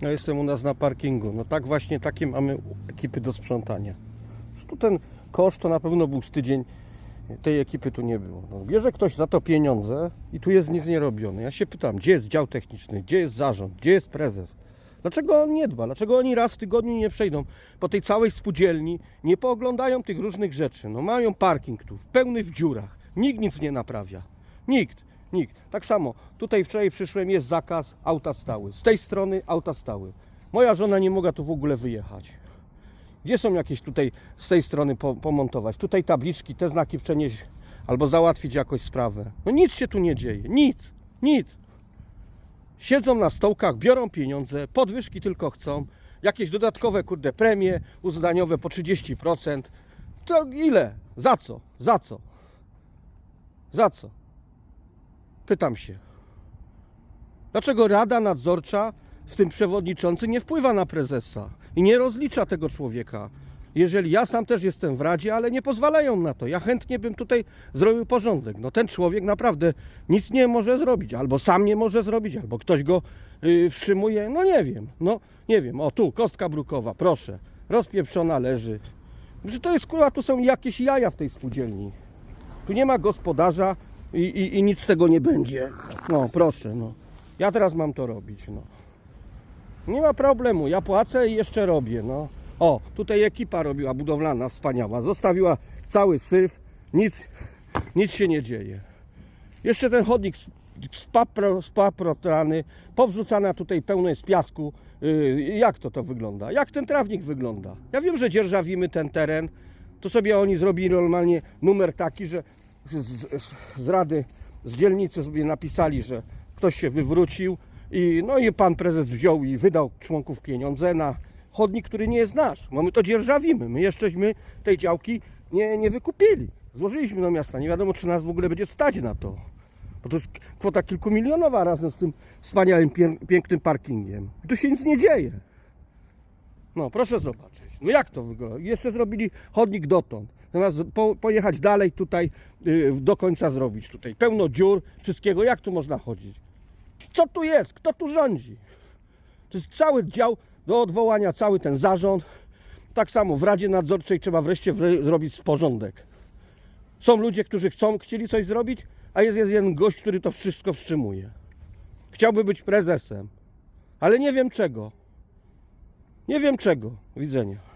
Ja jestem u nas na parkingu. No tak właśnie, takie mamy ekipy do sprzątania. Tu ten koszt to na pewno był z tydzień. Tej ekipy tu nie było. No, bierze ktoś za to pieniądze i tu jest nic nie robione. Ja się pytam, gdzie jest dział techniczny, gdzie jest zarząd, gdzie jest prezes? Dlaczego on nie dba? Dlaczego oni raz w tygodniu nie przejdą po tej całej spółdzielni, nie pooglądają tych różnych rzeczy? No mają parking tu, pełny w dziurach. Nikt nic nie naprawia. Nikt, nikt. Tak samo, tutaj wczoraj przyszłem, jest zakaz, auta stały. Z tej strony auta stały. Moja żona nie mogła tu w ogóle wyjechać. Gdzie są jakieś tutaj z tej strony po, pomontować? Tutaj tabliczki, te znaki przenieść albo załatwić jakoś sprawę. No nic się tu nie dzieje. Nic. Nic. Siedzą na stołkach, biorą pieniądze, podwyżki tylko chcą. Jakieś dodatkowe, kurde, premie uzdaniowe po 30%. To ile? Za co? Za co? Za co? Pytam się. Dlaczego Rada Nadzorcza, w tym przewodniczący, nie wpływa na prezesa i nie rozlicza tego człowieka? Jeżeli ja sam też jestem w Radzie, ale nie pozwalają na to. Ja chętnie bym tutaj zrobił porządek. No ten człowiek naprawdę nic nie może zrobić, albo sam nie może zrobić, albo ktoś go yy, wstrzymuje. No nie wiem, no nie wiem. O tu, kostka brukowa, proszę. Rozpieprzona leży. Że to jest kurwa, tu są jakieś jaja w tej spółdzielni. Tu nie ma gospodarza i, i, i nic z tego nie będzie. No proszę, no. Ja teraz mam to robić, no. Nie ma problemu, ja płacę i jeszcze robię, no. O, tutaj ekipa robiła budowlana, wspaniała. Zostawiła cały syf, nic, nic się nie dzieje. Jeszcze ten chodnik sp- spapro, powrzucana tutaj pełno jest piasku. Yy, jak to to wygląda? Jak ten trawnik wygląda? Ja wiem, że dzierżawimy ten teren. To sobie oni zrobili normalnie numer taki, że z, z, z rady, z dzielnicy sobie napisali, że ktoś się wywrócił i no i pan prezes wziął i wydał członków pieniądze na chodnik, który nie jest nasz. Bo my to dzierżawimy. My jeszcześmy tej działki nie, nie wykupili. Złożyliśmy do miasta. Nie wiadomo, czy nas w ogóle będzie stać na to. Bo to jest kwota kilkumilionowa razem z tym wspaniałym, pięknym parkingiem. Tu się nic nie dzieje. No, proszę zobaczyć. No jak to wygląda? Jeszcze zrobili chodnik dotąd. Zamiast po, pojechać dalej tutaj, yy, do końca zrobić tutaj. Pełno dziur, wszystkiego. Jak tu można chodzić? Co tu jest? Kto tu rządzi? To jest cały dział do odwołania, cały ten zarząd. Tak samo w Radzie Nadzorczej trzeba wreszcie wre- zrobić porządek. Są ludzie, którzy chcą, chcieli coś zrobić, a jest jeden gość, który to wszystko wstrzymuje. Chciałby być prezesem, ale nie wiem czego. Nie wiem czego. Widzenia.